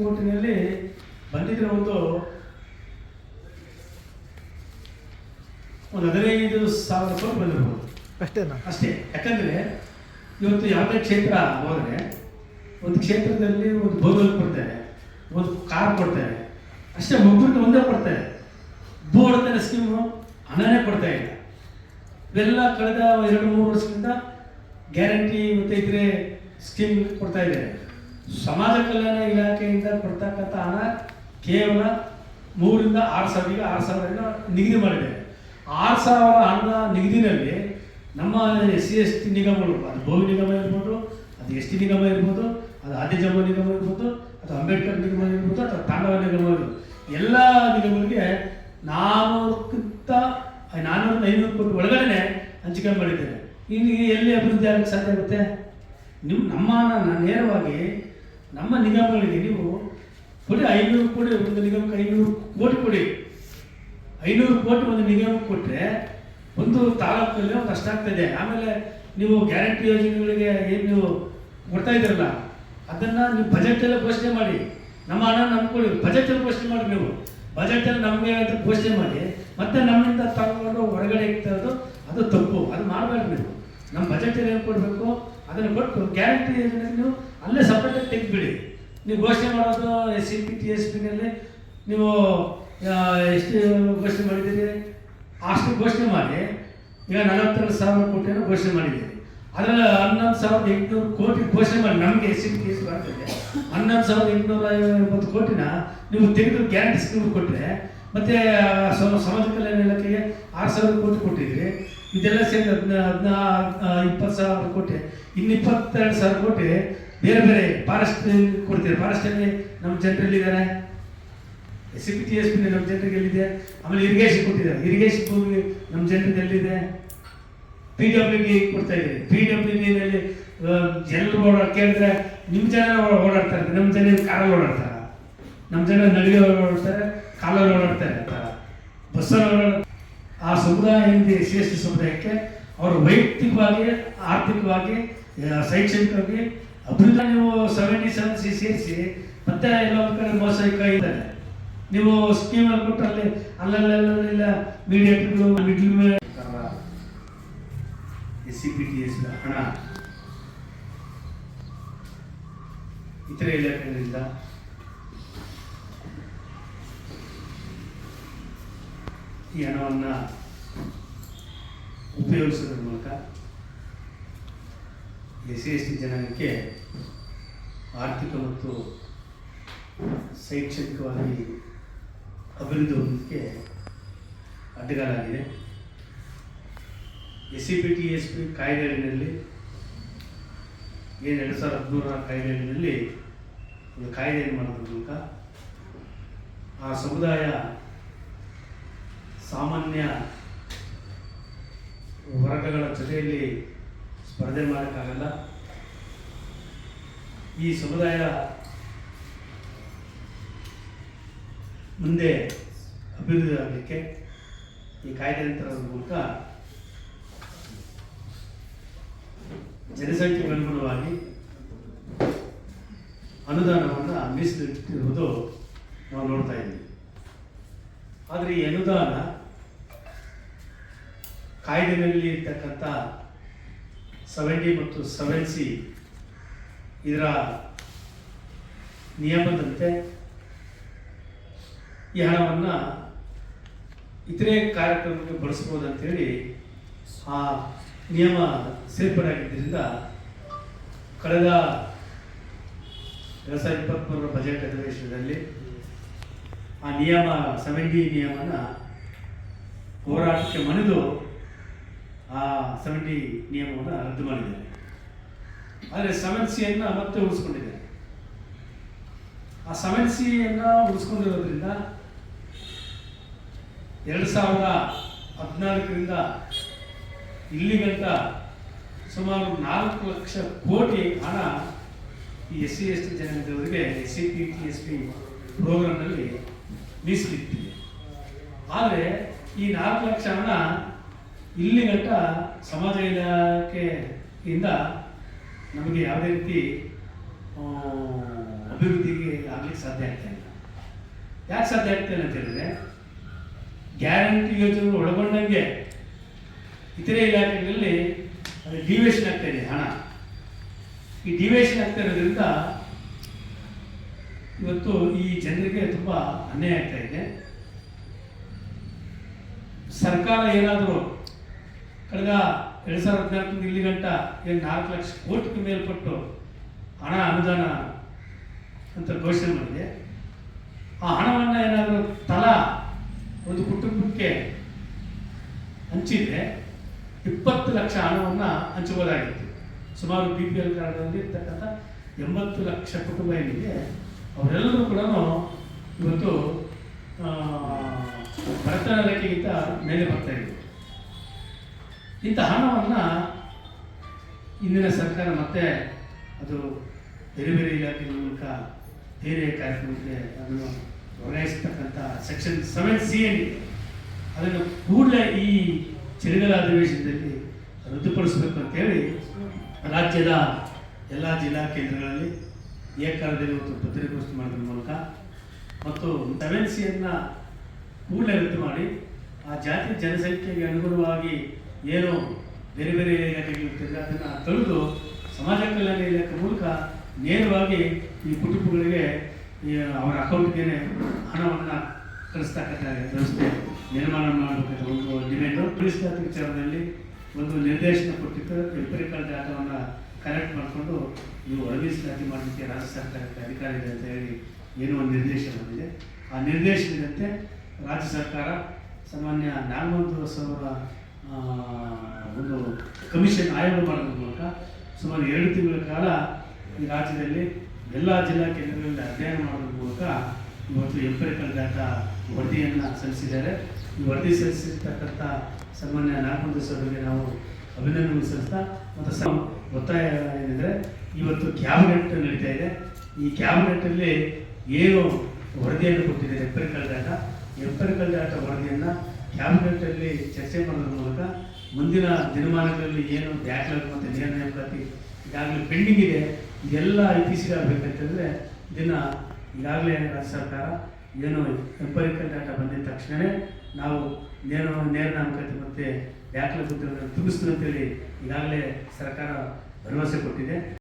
ಕೋಟಿನಲ್ಲಿ ಬಂದಿದ್ರೆ ಒಂದು ಒಂದು ಹದಿನೈದು ಸಾವಿರ ರೂಪಾಯಿ ಬಂದಿರ್ಬೋದು. ಅಷ್ಟೇನಾ? ಅಷ್ಟೇ. ಯಾಕಂದ್ರೆ ಇವತ್ತು ಯಾವುದೇ ಕ್ಷೇತ್ರ ಹೋದ್ರೆ ಒಂದು ಕ್ಷೇತ್ರದಲ್ಲಿ ಒಂದು ಬೋರ್ವೆಲ್ ಕೊಡ್ತಾರೆ ಒಂದು ಕಾರ್ ಕೊಡ್ತಾರೆ ಅಷ್ಟೇ ಒಬ್ಬರಿಗೆ ಒಂದೇ ಕೊಡ್ತಾರೆ. ಭೂ ಒಡೆತನ ಸ್ಕೀಮು ಹಣನೇ ಕೊಡ್ತಾ ಇಲ್ಲ. ಇವೆಲ್ಲ ಕಳೆದ ಎರಡು ಮೂರು ವರ್ಷದಿಂದ ಗ್ಯಾರಂಟಿ ಮತ್ತೆ ಇದ್ರೆ ಸ್ಕೀಮ್ ಕೊಡ್ತಾ ಇದ್ದಾರೆ. ಸಮಾಜ ಕಲ್ಯಾಣ ಇಲಾಖೆಯಿಂದ ಕೊಡ್ತಕ್ಕಂಥ ಹಣ ಕೇವಲ ಮೂರಿಂದ ಆರು ಸಾವಿರ ಆರು ಸಾವಿರ ನಿಗದಿ ಮಾಡಿದ್ದಾರೆ ಆರು ಸಾವಿರ ಹಣದ ನಿಗದಿನಲ್ಲಿ ನಮ್ಮ ಎಸ್ ಸಿ ಎಸ್ ಟಿ ನಿಗಮಗಳು ಅದು ಭೂಮಿ ನಿಗಮ ಇರ್ಬೋದು, ಅದು ಎಸ್ ಟಿ ನಿಗಮ ಇರ್ಬೋದು, ಅದು ಆದಿಜಮ್ಮ ನಿಗಮ ಇರ್ಬೋದು, ಅದು ಅಂಬೇಡ್ಕರ್ ನಿಗಮ ಇರ್ಬೋದು, ಅಥವಾ ತಾಂಡವ ನಿಗಮ ಇರ್ಬೋದು. ಎಲ್ಲ ನಿಗಮಗಳಿಗೆ ನಾನೂರಕ್ಕಿಂತ ನಾನ್ನೂರಿಂದ ಐನೂರು ಕೋಟಿ ಒಳಗಡೆ ಹಂಚಿಕೆ ಮಾಡಿದ್ದೇನೆ ಇಲ್ಲಿ ಎಲ್ಲಿ ಅಭಿವೃದ್ಧಿ ಆಗಕ್ಕೆ ಸಾಧ್ಯ ಆಗುತ್ತೆ? ನಿಮ್ಮ ನಮ್ಮ ನೇರವಾಗಿ ನಮ್ಮ ನಿಗಮಗಳಿಗೆ ನೀವು ಕೊಡಿ ಐನೂರು ಕೋಟಿ ಒಂದು ನಿಗಮಕ್ಕೆ ಐನೂರು ಕೋಟಿ ಕೊಡಿ. ಐನೂರು ಕೋಟಿ ಒಂದು ನಿಗಮಕ್ಕೆ ಕೊಟ್ಟರೆ ಒಂದು ತಾಲೂಕಲ್ಲಿ ಒಂದು ಅಷ್ಟಾಗ್ತದೆ ಆಮೇಲೆ ನೀವು ಗ್ಯಾರಂಟಿ ಯೋಜನೆಗಳಿಗೆ ಏನು ನೀವು ಕೊಡ್ತಾ ಇದ್ದೀರಲ್ಲ, ಅದನ್ನು ನೀವು ಬಜೆಟಲ್ಲಿ ಘೋಷಣೆ ಮಾಡಿ. ನಮ್ಮ ಹಣ ನಮ್ಗೆ ಕೊಡಿ ಬಜೆಟಲ್ಲಿ ಘೋಷಣೆ ಮಾಡಿ ನೀವು. ಬಜೆಟಲ್ಲಿ ನಮಗೆ ಅಂತ ಘೋಷಣೆ ಮಾಡಿ, ಮತ್ತೆ ನಮ್ಮಿಂದ ತಗೊಂಡು ಹೊರಗಡೆ ಇಕ್ತದ್ದು ಅದು ತಪ್ಪು. ಅದು ಮಾಡಬೇಡ ನೀವು. ನಮ್ಮ ಬಜೆಟಲ್ಲಿ ಏನು ಕೊಡಬೇಕು? ಅದನ್ನು ಕೊಟ್ಟು ಗ್ಯಾರಂಟಿ ನೀವು ಅಲ್ಲೇ ಸಪ್ರೇಟಾಗಿ ತೆಗೆದುಬಿಡಿ. ನೀವು ಘೋಷಣೆ ಮಾಡೋದು S C P T S ಪಿನಲ್ಲಿ ನೀವು ಎಷ್ಟು ಘೋಷಣೆ ಮಾಡಿದ್ದೀರಿ? ಅಷ್ಟು ಘೋಷಣೆ ಮಾಡಿ. ಈಗ ನಲವತ್ತೆರಡು ಸಾವಿರ ಕೋಟಿಯನ್ನು ಘೋಷಣೆ ಮಾಡಿದ್ದೀರಿ. ಅದರಲ್ಲಿ ಹನ್ನೊಂದು ಸಾವಿರದ ಎಂಟುನೂರು ಕೋಟಿ ಘೋಷಣೆ ಮಾಡಿ. ನಮಗೆ ಎಸ್ ಸಿ ಪಿ ಎಸ್ ಬರ್ತದೆ. ಹನ್ನೊಂದು ಸಾವಿರದ ಎಂಟುನೂರ ಎಂಬತ್ತು ಕೋಟಿನ ನೀವು ತೆಗೆದು ಗ್ಯಾರಂಟಿ ಸ್ಕೀಮ್ ಕೊಟ್ಟರೆ ಮತ್ತು ಸಮಾಜ ಕಲ್ಯಾಣ ಇಲಾಖೆಗೆ ಆರು ಸಾವಿರ ಕೋಟಿ ಕೊಟ್ಟಿದ್ರಿ ಇದೆಲ್ಲ ಸೇರಿ ಹದಿನ ಹದಿನಾ ಇಪ್ಪತ್ತು ಸಾವಿರ ಕೋಟಿ. ಇನ್ನು ಇಪ್ಪತ್ತೆರಡು ಸಾವಿರ ಕೋಟಿ ಬೇರೆ ಬೇರೆ ಫಾರೆಸ್ಟ್ ಕೊಡ್ತೀರಿ ಫಾರೆಸ್ಟಲ್ಲಿ ನಮ್ಮ ಜನರಲ್ಲಿದ್ದಾರೆ S C P T S P ನಮ್ಮ ಜನರಿಗೆ ಎಲ್ಲಿದೆ? ಆಮೇಲೆ ಇರಿಗೇಷನ್ ಕೊಟ್ಟಿದ್ದಾರೆ. ಇರಿಗೇಷನ್ ಭೂಮಿ ನಮ್ಮ ಜನರಿಗೆ ಎಲ್ಲಿದೆ? ಪಿ ಡಬ್ಲ್ಯೂ ಡಿ ಕೊಡ್ತಾ ಇದ್ದೀವಿ. ಪಿ ಡಬ್ಲ್ಯೂ ಡಿನಲ್ಲಿ ಎಲ್ಲರೂ ಓಡಾಡ, ಕೇಳಿದ್ರೆ ನಿಮ್ಮ ಜನ ಓಡಾಡ್ತಾರೆ. ನಮ್ಮ ಜನ ಕಾರಲ್ಲಿ ಓಡಾಡ್ತಾರೆ. ನಮ್ಮ ಜನ ನಡಿಗೆ ಓಡಾಡ್ತಾರೆ, ಕಾಲಲ್ಲಿ ಓಡಾಡ್ತಾರೆ ಬಸ್ಸಲ್ಲಿ ಓಡಾಡ ಆ ಸಮುದಾಯ ಹಿಂದೆ ಸಿ ಎಸ್ ಟಿ ಸಮುದಾಯಕ್ಕೆ ಅವರು ವೈಯಕ್ತಿಕವಾಗಿ, ಆರ್ಥಿಕವಾಗಿ ಶೈಕ್ಷಣಿಕವಾಗಿ ಅಭಿವೃದ್ಧಿ ನೀವು ಸೆವೆಂಟಿ ಸೆವೆನ್ ಸಿ ಸೇರಿಸಿ, ಮತ್ತೆ ಎಲ್ಲೊಂದು ಕಡೆ ಮೋಸ ಇದ್ದಾರೆ ನೀವು ಸ್ಕೀಮಲ್ಲಿ ಕೊಟ್ಟು ಅಲ್ಲಿ ಅಲ್ಲಲ್ಲೆಲ್ಲ ಮೀಡಿಯೇಟರ್ಗಳು middle S C P T S ಹಣ ಇತರೆ ಇಲಾಖೆಗಳಿಂದ ಈ ಹಣವನ್ನು ಉಪಯೋಗಿಸೋದ್ರ ಮೂಲಕ ಎಸ್ ಸಿ ಎಸ್ ಟಿ ಜನಾಂಗಕ್ಕೆ ಆರ್ಥಿಕ ಮತ್ತು ಶೈಕ್ಷಣಿಕವಾಗಿ ಅಭಿವೃದ್ಧಿ ಹೊಂದಕ್ಕೆ ಅಡ್ಡಗಾಲಾಗಿದೆ. S C P T S P ಕಾಯ್ದೆಯಲ್ಲಿ ಏನು ಎರಡು ಸಾವಿರದ ಹದಿಮೂರರ ಕಾಯ್ದೆಯಲ್ಲಿ ಒಂದು ಕಾಯ್ದೆಯನ್ನು ಮಾಡೋದ್ರ ಮೂಲಕ ಆ ಸಮುದಾಯ ಸಾಮಾನ್ಯ ವರ್ಗಗಳ ಜೊತೆಯಲ್ಲಿ ಸ್ಪರ್ಧೆ ಮಾಡೋಕ್ಕಾಗಲ್ಲ. ಈ ಸಮುದಾಯ ಮುಂದೆ ಅಭಿವೃದ್ಧಿ ಆಗಲಿಕ್ಕೆ ಈ ಕಾಯ್ದೆ ತರೋದ್ರ ಮೂಲಕ ಜನಸಂಖ್ಯೆಗೆ ಅನುಗುಣವಾಗಿ ಅನುದಾನವನ್ನು ಮೀಸಲಿಟ್ಟಿರುವುದು ನಾವು ನೋಡ್ತಾ ಇದ್ದೀವಿ. ಆದರೆ ಈ ಅನುದಾನ ಕಾಯ್ದೆಯಲ್ಲಿ ಇರ್ತಕ್ಕಂಥ ಸೆವೆಂಟಿ ಮತ್ತು ಸೆವೆನ್ ಸಿ ಇದರ ನಿಯಮದಂತೆ ಈ ಹಣವನ್ನು ಇತರೆ ಕಾರ್ಯಕ್ರಮಕ್ಕೆ ಬಳಸ್ಬೋದು ಅಂತೇಳಿ ಆ ನಿಯಮ ಸೇರ್ಪಡೆ ಆಗಿದ್ದರಿಂದ ಕಳೆದ ಎರಡು ಸಾವಿರದ ಇಪ್ಪತ್ತ್ಮೂರರ ಬಜೆಟ್ ಅಧಿವೇಶನದಲ್ಲಿ ಆ ನಿಯಮ ಸೆವೆಂಟಿ ನಿಯಮನ ಹೋರಾಟಕ್ಕೆ ಮಣಿದು ಆ ಸೆವೆಂಟಿ ನಿಯಮವನ್ನು ರದ್ದು ಮಾಡಿದ್ದಾರೆ. ಆದರೆ ಸೆವೆನ್ ಸಿಯನ್ನು ಮತ್ತೆ ಉಳಿಸ್ಕೊಂಡಿದ್ದಾರೆ. ಆ ಸೆವೆನ್ ಸಿಯನ್ನು ಉಳಿಸ್ಕೊಂಡಿರೋದ್ರಿಂದ ಎರಡು ಸಾವಿರದ ಹದಿನಾಲ್ಕರಿಂದ ಇಲ್ಲಿಗಂಟ ಸುಮಾರು ನಾಲ್ಕು ಲಕ್ಷ ಕೋಟಿ ಹಣ ಈ S C S T ಜನಾಂಗದವರಿಗೆ S C P T S P ಪ್ರೋಗ್ರಾಮ್ನಲ್ಲಿ ಮೀಸಲಿಟ್ಟಿದೆ. ಆದರೆ ಈ ನಾಲ್ಕು ಲಕ್ಷ ಹಣ ಇಲ್ಲಿ ಗಂಟ ಸಮಾಜ ಇಲಾಖೆಯಿಂದ ನಮಗೆ ಯಾವುದೇ ರೀತಿ ಅಭಿವೃದ್ಧಿಗೆ ಆಗ್ಲಿಕ್ಕೆ ಸಾಧ್ಯ ಆಗ್ತಾ ಇಲ್ಲ. ಯಾಕೆ ಸಾಧ್ಯ ಆಗ್ತಾ ಇಲ್ಲ ಅಂತ ಹೇಳಿದ್ರೆ, ಗ್ಯಾರಂಟಿ ಯೋಜನೆ ಒಳಗೊಂಡಂಗೆ ಇತರೆ ಇಲಾಖೆಗಳಲ್ಲಿ ಅದು ಡಿವೇಶನ್ ಆಗ್ತಾ ಇದೆ, ಹಣ. ಈ ಡಿವೇಶನ್ ಆಗ್ತಾ ಇರೋದ್ರಿಂದ ಇವತ್ತು ಈ ಜನರಿಗೆ ತುಂಬ ಅನ್ಯಾಯ ಆಗ್ತಾ ಇದೆ. ಸರ್ಕಾರ ಏನಾದರೂ ಕಳೆದ ಎರಡು ಸಾವಿರದ ಹದಿನಾಲ್ಕರಿಂದ ಇಲ್ಲಿ ಗಂಟ ಏನು ನಾಲ್ಕು ಲಕ್ಷ ಕೋಟಿಗೆ ಮೇಲ್ಪಟ್ಟು ಹಣ ಅನುದಾನ ಅಂತ ಘೋಷಣೆ ಮಾಡಿದೆ. ಆ ಹಣವನ್ನು ಏನಾದರೂ ತಲಾ ಒಂದು ಕುಟುಂಬಕ್ಕೆ ಹಂಚಿದ್ರೆ ಇಪ್ಪತ್ತು ಲಕ್ಷ ಹಣವನ್ನು ಹಂಚಬಹುದಾಗಿತ್ತು. ಸುಮಾರು ಬಿ ಪಿ ಎಲ್ ಕಾರ್ಡ್ನಲ್ಲಿ ಇರ್ತಕ್ಕಂಥ ಎಂಬತ್ತು ಲಕ್ಷ ಕುಟುಂಬ ಏನಿದೆ, ಅವರೆಲ್ಲರೂ ಕೂಡ ಇವತ್ತು ಬಡತನ ರೇಖೆಗಿಂತ ಮೇಲೆ ಬರ್ತಾ ಇದ್ರು ಇಂಥ ಹಣವನ್ನು ಇಂದಿನ ಸರ್ಕಾರ ಮತ್ತೆ ಅದು ಬೇರೆ ಬೇರೆ ಇಲಾಖೆಗಳ ಮೂಲಕ ಬೇರೆ ಕಾರ್ಯಕ್ರಮಕ್ಕೆ ಅದನ್ನು ವರ್ಗಾಯಿಸ್ತಕ್ಕಂಥ ಸೆಕ್ಷನ್ ಸೆವೆನ್ ಸಿ ಎನ್ ಅದನ್ನು ಕೂಡಲೇ ಈ ಚಳಿಗಾಲ ಅಧಿವೇಶನದಲ್ಲಿ ರದ್ದುಪಡಿಸಬೇಕು ಅಂತೇಳಿ ರಾಜ್ಯದ ಎಲ್ಲ ಜಿಲ್ಲಾ ಕೇಂದ್ರಗಳಲ್ಲಿ ಏಕಾಲದಲ್ಲಿ ಒಂದು ಪತ್ರಿಕೋಷ್ಠಿ ಮಾಡೋದ್ರ ಮೂಲಕ ಮತ್ತು ಸೆವೆನ್ ಸಿಯನ್ನು ಕೂಡಲೇ ರದ್ದು ಮಾಡಿ ಆ ಜಾತಿ ಜನಸಂಖ್ಯೆಗೆ ಅನುಗುಣವಾಗಿ ಏನು ಬೇರೆ ಬೇರೆ ಇಲಾಖೆಗಳಿರ್ತದೆ ಅದನ್ನು ತಳೆದು ಸಮಾಜ ಕಲ್ಯಾಣ ಇಲಾಖೆ ಮೂಲಕ ನೇರವಾಗಿ ಈ ಕುಟುಂಬಗಳಿಗೆ ಅವರ ಅಕೌಂಟ್ಗೆ ಹಣವನ್ನು ಕಳಿಸ್ತಕ್ಕಂಥ ವ್ಯವಸ್ಥೆ ನಿರ್ಮಾಣ ಮಾಡಬೇಕಂತ ಒಂದು ಡಿಮ್ಯಾಂಡು ಪೊಲೀಸ್ ವಿಚಾರದಲ್ಲಿ ಒಂದು ನಿರ್ದೇಶನ ಕೊಟ್ಟಿತ್ತು ಎಂಪರಿಕಲ್ ಡಾಟಾವನ್ನು ಕಲೆಕ್ಟ್ ಮಾಡಿಕೊಂಡು ನೀವು ಒಳಮೀಸಲಾತಿ ಮಾಡಲಿಕ್ಕೆ ರಾಜ್ಯ ಸರ್ಕಾರಕ್ಕೆ ಅಧಿಕಾರ ಇದೆ ಅಂತ ಹೇಳಿ ಏನೋ ಒಂದು ನಿರ್ದೇಶನ ಬಂದಿದೆ. ಆ ನಿರ್ದೇಶನದಂತೆ ರಾಜ್ಯ ಸರ್ಕಾರ ಸಾಮಾನ್ಯ ನಾಲ್ವತ್ತು ಸಾವಿರ ಒಂದು ಕಮಿಷನ್ ಆಯೋಗ ಮಾಡೋದ್ರ ಮೂಲಕ ಸುಮಾರು ಎರಡು ತಿಂಗಳ ಕಾಲ ಈ ರಾಜ್ಯದಲ್ಲಿ ಎಲ್ಲ ಜಿಲ್ಲಾ ಕೇಂದ್ರಗಳಲ್ಲಿ ಅಧ್ಯಯನ ಮಾಡೋದ್ರ ಮೂಲಕ ಇವತ್ತು ಎಂಪರಿಕಲ್ ಡಾಟಾ ವರದಿಯನ್ನು ಸಲ್ಲಿಸಿದ್ದಾರೆ. ಈ ವರದಿ ಸಲ್ಲಿಸಿರ್ತಕ್ಕಂಥ ಸಾಮಾನ್ಯ ನಾಲ್ಕು ಸಾವಿರಕ್ಕೆ ನಾವು ಅಭಿನಂದನೆ ಸಲ್ಲಿಸ್ತಾ, ಮತ್ತು ಸ ಒತ್ತಾಯ ಏನಿದೆ, ಇವತ್ತು ಕ್ಯಾಬಿನೆಟ್ ನಡೀತಾ ಇದೆ. ಈ ಕ್ಯಾಬಿನೆಟ್ಟಲ್ಲಿ ಏನು ವರದಿಯನ್ನು ಕೊಟ್ಟಿದೆ ಎಂಪರಿಕಲ್ ಡಾಟಾ ಎಂಪರಿಕಲ್ ಡಾಟಾ ವರದಿಯನ್ನು ಕ್ಯಾಬಿನೆಟ್ಟಲ್ಲಿ ಚರ್ಚೆ ಮಾಡೋದ್ರ ಮೂಲಕ ಮುಂದಿನ ದಿನಮಾನಗಳಲ್ಲಿ ಏನು ಬ್ಯಾಕ್ಲಾಗ್ ಮತ್ತು ನಿರ್ಣಯ ಪ್ರತಿ ಈಗಾಗಲೇ ಪೆಂಡಿಂಗ್ ಇದೆ. ಇದೆಲ್ಲ ಇತ್ತೀಚೆಗಾಗಬೇಕಂತಂದರೆ ದಿನ ಈಗಾಗಲೇ ರಾಜ್ಯ ಸರ್ಕಾರ ಏನು ಎಂಪರಿಕಲ್ ಡಾಟಾ ಬಂದಿದ ತಕ್ಷಣವೇ ನಾವು ನೇರ ನೇರ ನಾಮಕತೆ ಮತ್ತು ಬ್ಯಾಕ್ಲಾಗ್ ಉದ್ಯೋಗ ತುಂಬಿಸ್ತು ಅಂತೇಳಿ ಈಗಾಗಲೇ ಸರ್ಕಾರ ಭರವಸೆ ಕೊಟ್ಟಿದೆ.